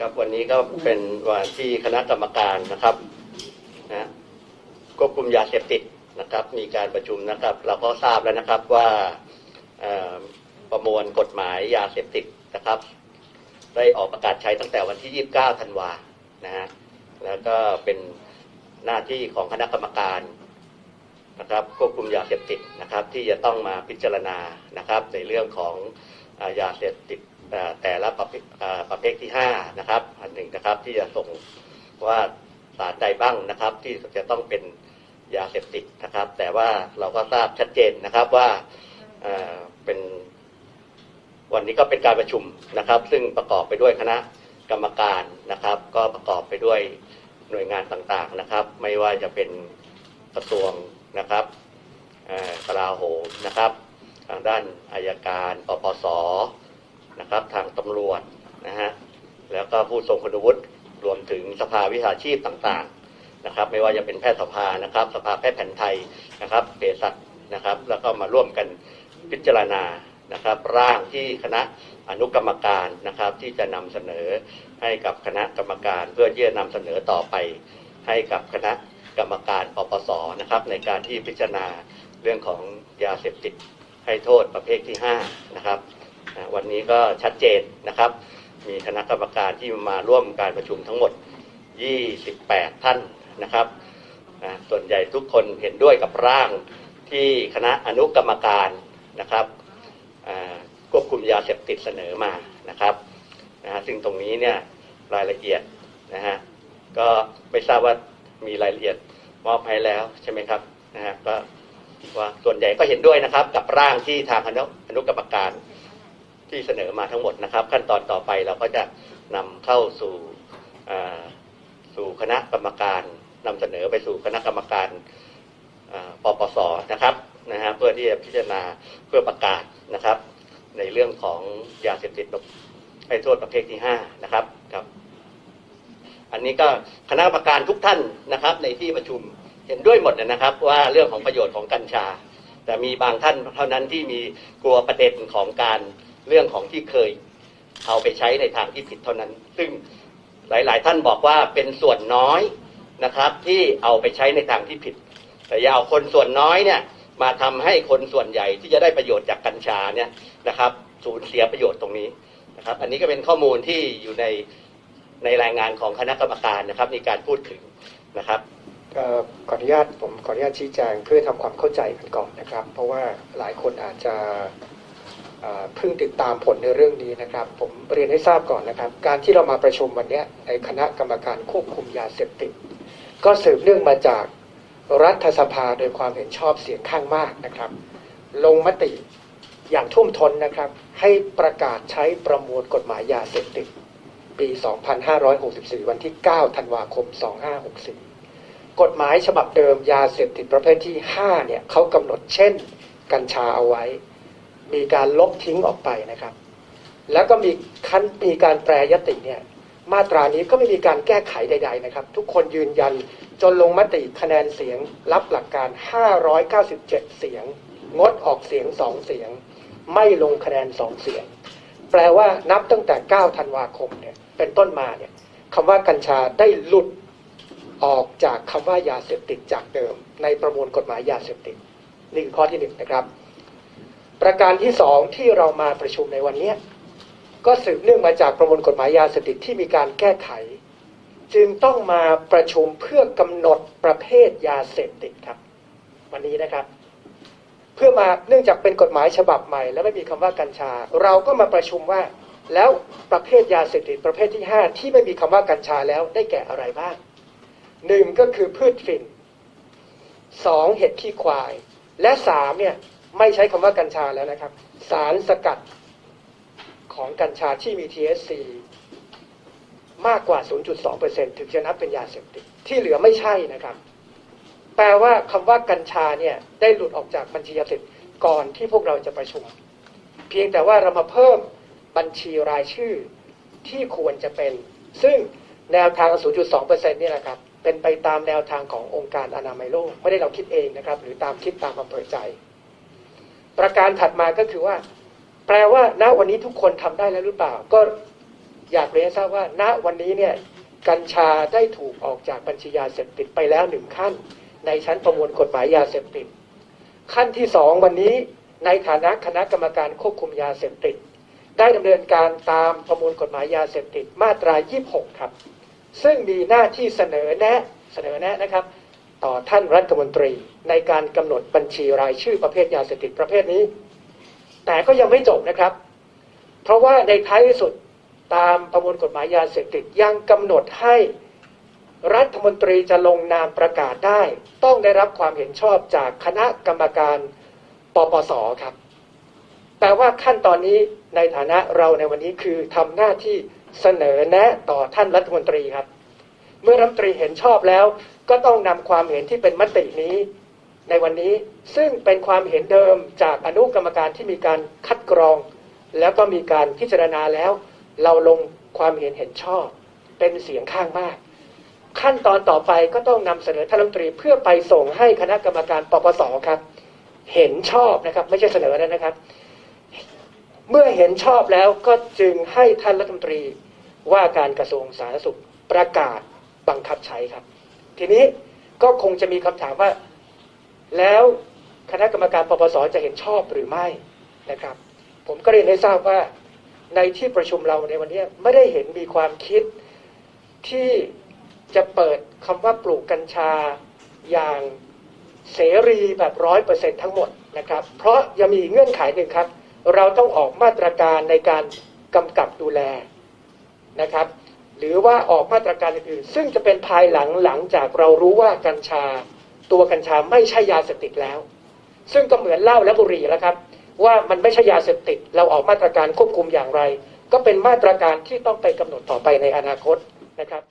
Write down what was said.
ครับวันนี้ก็เป็นวันที่คณะกรรมการนะครับนะควบคุมยาเสพติดนะครับ มีการประชุมนะครับ เราก็ทราบแล้วนะครับว่าประมวลกฎหมายยาเสพติดนะครับ ได้ออกประกาศใช้ตั้งแต่วันที่ 29 ธันวานะฮะแล้วก็เป็นหน้าที่ของคณะกรรมการนะครับควบคุมยาเสพติดนะครับ ที่จะต้องมาพิจารณานะครับ ในเรื่องของอยาเสพติด แต่ละประเภทอ่าประเภทที่5นะครับอันหนึ่งนะครับที่จะส่งว่าสารใดบ้างนะครับ ที่จะต้องเป็นยาเสพติดนะครับ แต่ว่าเราก็ทราบชัดเจนนะครับว่าเป็นวันนี้ก็เป็นการประชุมนะครับ ซึ่งประกอบไปด้วยคณะกรรมการนะครับ ก็ประกอบไปด้วยหน่วยงานต่างๆนะครับ ไม่ว่าจะเป็นกระทรวงนะครับกลาโหมนะครับ ทางด้านอายการปปส นะครับทางตำรวจนะฮะแล้วก็ผู้ทรงคุณวุฒิรวมถึงสภาวิชาชีพต่างๆนะครับ ไม่ว่าจะเป็นแพทยสภานะครับ สภาแพทย์แผนไทยนะครับเภสัชนะครับ แล้วก็มาร่วมกันพิจารณานะครับ ร่างที่คณะอนุกรรมการนะครับ ที่จะนำเสนอให้กับคณะกรรมการ เพื่อที่จะนำเสนอต่อไป ให้กับคณะกรรมการปปสนะครับ ในการที่พิจารณาเรื่องของยาเสพติดให้โทษประเภทที่5นะครับ วันนี้ก็ชัดเจนนะครับ มีคณะกรรมการที่มาร่วมการประชุมทั้งหมด 28 ท่านนะครับส่วนใหญ่ทุกคนเห็นด้วยกับร่างที่คณะอนุกรรมการนะครับควบคุมยาเสพติดเสนอมานะครับนะฮะซึ่งตรงนี้เนี่ยรายละเอียดนะฮะก็ไม่ทราบว่ามีรายละเอียดมอบให้แล้วใช่ไหมครับนะฮะก็ว่าส่วนใหญ่ก็เห็นด้วยนะครับกับร่างที่ทางอนุอนุกรรมการ ที่เสนอมาทั้งหมดนะครับ ขั้นตอนต่อไปเราก็จะนำเข้าสู่สู่คณะกรรมการนำเสนอไปสู่คณะกรรมการปปสนะครับนะฮะเพื่อที่จะพิจารณาเพื่อประกาศนะครับ ในเรื่องของยาเสพติดให้โทษประเภทที่ห้านะครับครับ อันนี้ก็คณะกรรมการทุกท่านนะครับ ในที่ประชุมเห็นด้วยหมดนะครับ ว่าเรื่องของประโยชน์ของกัญชา แต่มีบางท่านเท่านั้นที่มีกลัวประเด็นของการ เรื่องของที่เคยเอาไปใช้ในทางที่ผิดเท่านั้น ซึ่งหลาย ๆ ท่านบอกว่าเป็นส่วนน้อยนะครับ ที่เอาไปใช้ในทางที่ผิด แต่อย่าเอาคนส่วนน้อยเนี่ยมาทำให้คนส่วนใหญ่ที่จะได้ประโยชน์จากกัญชาเนี่ยนะครับสูญเสียประโยชน์ตรงนี้นะครับ อันนี้ก็เป็นข้อมูลที่อยู่ในในรายงานของคณะกรรมการนะครับ มีการพูดถึงนะครับออขออนุญาตผมขออนุญาตชี้แจงเพื่อทำความเข้าใจกันก่อนนะครับ เพราะว่าหลายคนอาจจะ เพิ่งติดตามผลในเรื่องนี้นะครับ ผมเรียนให้ทราบก่อนนะครับ การที่เรามาประชุมวันนี้ในคณะกรรมการควบคุมยาเสพติด ก็สืบเนื่องมาจากรัฐสภาโดยความเห็นชอบเสียงข้างมากนะครับ ลงมติอย่างท่วมท้นนะครับ ให้ประกาศใช้ประมวลกฎหมายยาเสพติด ปี 2564 วันที่ 9 ธันวาคม 2564 กฎหมายฉบับเดิมยาเสพติดประเภทที่ 5 เนี่ยเขากำหนดเช่น กัญชาเอาไว้ มีการลบทิ้งออกไปนะครับ แล้วก็มีคันมีการแปรยติเนี่ยมาตรานี้ก็ไม่มีการแก้ไขใด ๆนะครับ ทุกคนยืนยันจนลงมติคะแนนเสียงรับหลักการ 597 เสียง งดออกเสียง 2 เสียง ไม่ลงคะแนน 2 เสียง แปลว่านับตั้งแต่ 9 ธันวาคมเนี่ยเป็นต้นมาเนี่ยคำว่ากัญชาได้หลุดออกจากคำว่ายาเสพติดจากเดิม ในประมวลกฎหมายยาเสพติดนี่คือข้อที่หนึ่งนะครับ ประการที่สองที่เรามาประชุมในวันนี้ก็สืบเนื่องมาจากประมวลกฎหมายยาเสพติดที่มีการแก้ไข จึงต้องมาประชุมเพื่อกำหนดประเภทยาเสพติดครับ วันนี้นะครับ เพื่อมาเนื่องจากเป็นกฎหมายฉบับใหม่ และไม่มีคำว่ากัญชา เราก็มาประชุมว่าแล้วประเภทยาเสพติดประเภทที่ 5 ที่ไม่มีคำว่ากัญชาแล้วได้แก่อะไรบ้างหนึ่งก็คือพืชฝิ่นสองเห็ดขี้ควาย และสามเนี่ย ไม่ใช้คำว่ากัญชาแล้วนะครับ สารสกัดของกัญชาที่มี THC มากกว่า 0.2%ถึงจะนับเป็นยาเสพติดที่เหลือไม่ใช่นะครับ แปลว่าคำว่ากัญชาเนี่ยได้หลุดออกจากบัญชียาเสพติดก่อนที่พวกเราจะประชุม เพียงแต่ว่าเรามาเพิ่มบัญชีรายชื่อที่ควรจะเป็น ซึ่งแนวทาง 0.2%นี่แหละครับ เป็นไปตามแนวทางขององค์การอนามัยโลก ไม่ได้เราคิดเองนะครับ หรือตามคิดตามอำเภอใจ ประการถัดมาก็คือว่า แปลว่า ณวันนี้ทุกคนทำได้แล้วหรือเปล่า ก็อยากเรียนทราบว่า ณวันนี้เนี่ยกัญชาได้ถูกออกจากบัญชียาเสพติดไปแล้วหนึ่งขั้น ในชั้นประมวลกฎหมายยาเสพติด ขั้นที่สองวันนี้ในฐานะคณะกรรมการควบคุมยาเสพติด ได้ดำเนินการตามประมวลกฎหมายยาเสพติดมาตรา 26 ครับ ซึ่งมีหน้าที่เสนอแนะเสนอแนะนะครับ ต่อท่านรัฐมนตรีในการกำหนดบัญชีรายชื่อประเภทยาเสพติดประเภทนี้ แต่ก็ยังไม่จบนะครับ เพราะว่าในท้ายที่สุดตามประมวลกฎหมายยาเสพติดยังกำหนดให้รัฐมนตรีจะลงนามประกาศได้ ต้องได้รับความเห็นชอบจากคณะกรรมการปปสครับแปลว่าขั้นตอนนี้ในฐานะเราในวันนี้คือทำหน้าที่เสนอแนะต่อท่านรัฐมนตรีครับ เมื่อรัฐมนตรีเห็นชอบแล้ว ก็ต้องนำความเห็นที่เป็นมตินี้ ในวันนี้ซึ่งเป็นความเห็นเดิมจากอนุกรรมการที่มีการคัดกรอง แล้วก็มีการพิจารณาแล้ว เราลงความเห็นเห็นชอบ เป็นเสียงข้างมาก ขั้นตอนต่อไปก็ต้องนำเสนอท่านรัฐมนตรีเพื่อไปส่งให้คณะกรรมการปปสครับ เห็นชอบนะครับ ไม่ใช่เสนอแล้วนะครับ เมื่อเห็นชอบแล้วก็จึงให้ท่านรัฐมนตรีว่าการกระทรวงสาธารณสุขประกาศบังคับใช้ครับ ทีนี้ก็คงจะมีคำถามว่า แล้วคณะกรรมการปปสจะเห็นชอบหรือไม่นะครับ ผมก็เรียนให้ทราบว่าในที่ประชุมเราในวันนี้ไม่ได้เห็นมีความคิดที่จะเปิดคำว่าปลูกกัญชาอย่างเสรีแบบร้อยเปอร์เซ็นทั้งหมดนะครับ เพราะยังมีเงื่อนไขหนึ่งครับ เราต้องออกมาตรการในการกำกับดูแลนะครับ หรือว่าออกมาตรการอื่นๆซึ่งจะเป็นภายหลังหลังจากเรารู้ว่ากัญชา ตัวกัญชาไม่ใช่ยาเสพติดแล้ว ซึ่งก็เหมือนเหล้าและบุหรี่แล้วครับ ว่ามันไม่ใช่ยาเสพติด เราออกมาตรการควบคุมอย่างไร ก็เป็นมาตรการที่ต้องไปกำหนดต่อไปในอนาคตนะครับ